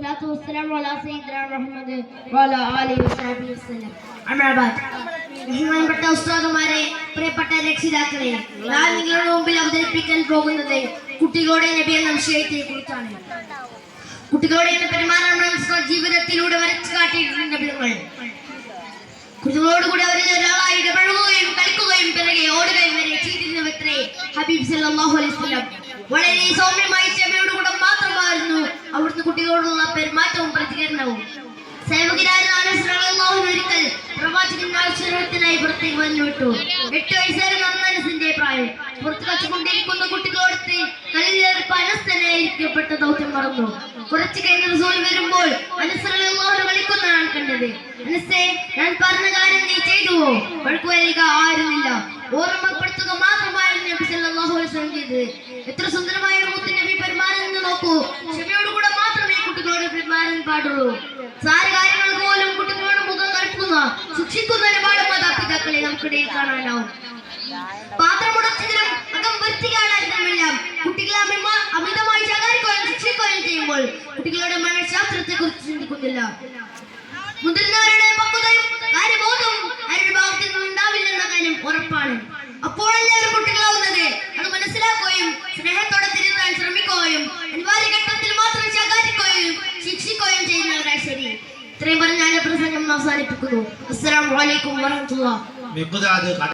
والصلاة والسلام على سيدنا محمد وعلى آله وصحبه وسلم أما بعد ബഹുമാനപ്പെട്ട ഉസ്താദുമാരെ പ്രിയപ്പെട്ട രക്ഷിതാക്കളെ ഞാൻ നിങ്ങളുടെ മുമ്പിൽ അവതരിപ്പിക്കാൻ പോകുന്നത് കുട്ടികളുടെ നബി എന്ന വിഷയത്തെ കുറിച്ചാണ് കുട്ടികളോട് എന്ന പെരുമാറാൻ മനസ്സിലാക്കി ജീവിതത്തിലൂടെ വരച്ചു കാട്ടിയിട്ടുണ്ട് നബികൾ കുട്ടികളോട് കൂടെ അവർ ഒരാളായി ഇടപഴകുകയും കളിക്കുകയും പിറകെ ഓടുകയും വരെ ചെയ്തിരുന്നവത്രേ ഹബീബ് സല്ലല്ലാഹു അലൈഹി വസല്ലം വളരെ സൗമ്യമായി കുട്ടികളോടുള്ള പെരുമാറ്റവും പ്രതികരണവും. ഒരിക്കൽ. പ്രവാചകൻ ആവശ്യത്തിനായി പുറത്തേക്ക് വന്നു വിട്ടു എട്ട് വയസ്സുകാരൻ അന്ന് പ്രായം. പുറത്തു വച്ചുകൊണ്ടിരിക്കുന്ന കുട്ടികളോടത്ത് കളിയിലേർപ്പ് അനസ് തന്നെ ഏൽപ്പിക്കപ്പെട്ട ദൗത്യം മറന്നു കുറച്ചു കഴിഞ്ഞ റസൂൽ വരുമ്പോൾ അനസ് റളിയല്ലാഹു അൻഹു കളിക്കുന്നതാണ് കണ്ടത്. അനസേ ഞാൻ പറഞ്ഞ കാര്യം നീ ചെയ്തുവോ? വഴക്കുവരിക ആയിരുന്നില്ല ഓർമ്മപ്പെടുത്തുക മാത്രമായിരുന്നു നബി സല്ലല്ലാഹു അലൈഹി വസല്ലം ചെയ്തത്. എത്ര സുന്ദരമായ മുത്ത് നബി പെരുമാറുന്നത് നോക്കൂ. പെരുമാറാൻ പാടുള്ളൂ. സാര പോലും കുട്ടികളോട് മുഖം കൽപ്പുന്ന ശിക്ഷിക്കുന്ന ഒരുപാട് മാതാപിതാക്കളെ നമുക്കിടയിൽ കാണാനാവും. പാത്രമുടച്ചതിനും അകം വൃത്തികേടായിരുന്നെല്ലാം കുട്ടികളെ അമിത- അമിതമായി ശകാരിക്കുകയും ശിക്ഷിക്കുകയും ചെയ്യുമ്പോൾ കുട്ടികളുടെ മനഃശാസ്ത്രത്തെ കുറിച്ച് ചിന്തിക്കുന്നില്ല. മുതിർന്നവരുടെ പക്വതയും കാര്യബോധവും അവരുടെ ഭാഗത്തു നിന്നും ഉണ്ടാവില്ലെന്ന കാര്യം ഉറപ്പാണ്. അപ്പോഴല്ലേ ഇത്രയും പറഞ്ഞ് ഞാൻ പ്രസംഗം അവസാനിപ്പിക്കുന്നു. അസ്സലാമു അലൈക്കും വറഹ്മത്തുള്ളാഹി.